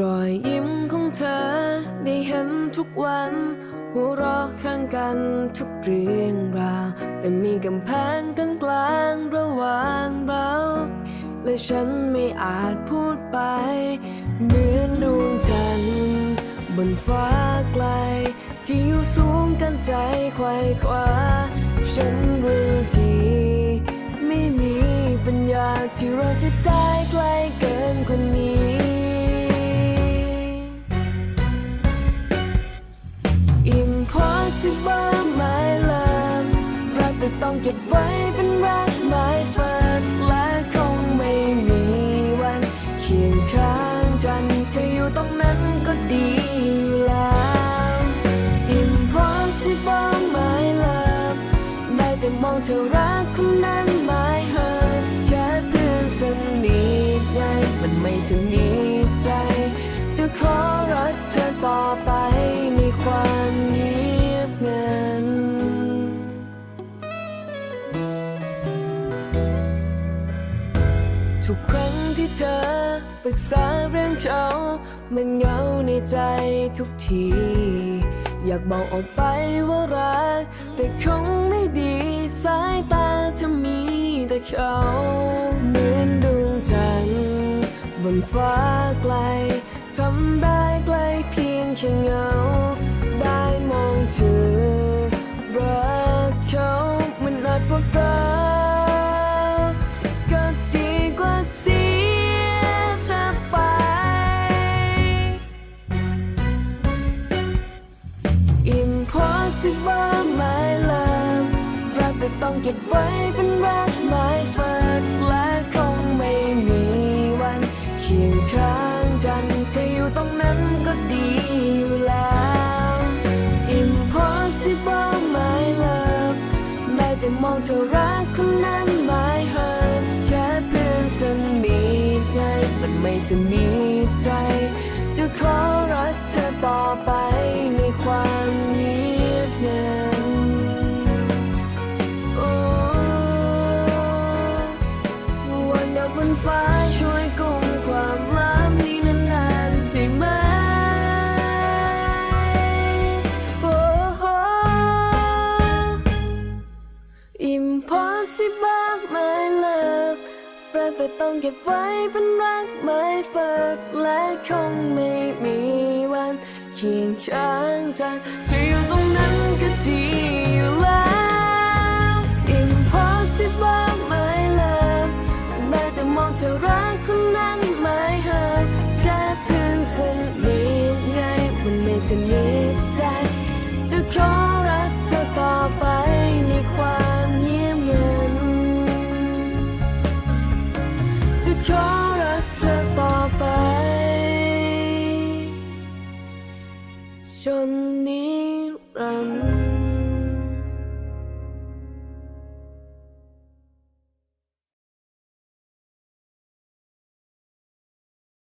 รอยยิ้มของเธอได้เห็นทุกวัน หัวเราะข้างกันทุกเรื่องราว แต่มีกำแพงกันกลางระหว่างเรา และฉันไม่อาจพูดไป เหมือนดวงจันทร์บนฟ้าไกล ที่อยู่สูงกันใจไขว่คว้า ฉันรู้ดีไม่มีปัญญาที่เราจะได้ใกล้เกินคนนี้ ต้องเก็บไว้เป็นรัก my first และคงไม่มีวันเคียงข้างจันเธออยู่ตรงนั้นก็ดีอยู่แล้ว Impossible my love ได้แต่มองเธอรักคนนั้น my heart แค่เพื่อนสนิทไงมันไม่สนิทใจจะขอ ทุกครั้งที่เธอปรึกษาเรื่องเขา มันเหงาในใจทุกที อยากบอกออกไปว่ารัก แต่คงไม่ดีสายตาเธอมีแต่เขาเหมือนดวงจันทร์บนฟ้าไกลทำได้ใกล้เพียงแค่เงา องเก็บไว้เป็นรัก my first และคงไม่มีวันเคียงข้างจันเธออยู่ตรงนั้นก็ดีอยู่แล้ว Impossible my love ได้แต่มองเธอรักคนนั้น my heart แค่เพื่อนสนิทไงมันไม่สนิทใจจะขอ Impossible my love รักแต่ต้องเก็บไว้เป็นรัก my first และคงไม่มีวันเคียงข้างจันจะอยู่ตรงนั้นก็ดีอยู่แล้ว Impossible my love ได้แต่มองเธอรักคนนั้น my heart แค่เพื่อนสนิทไงมันไม่สนิทใจ จะขอรักเธอต่อไปในความ ขรักเต่อไป จนนี้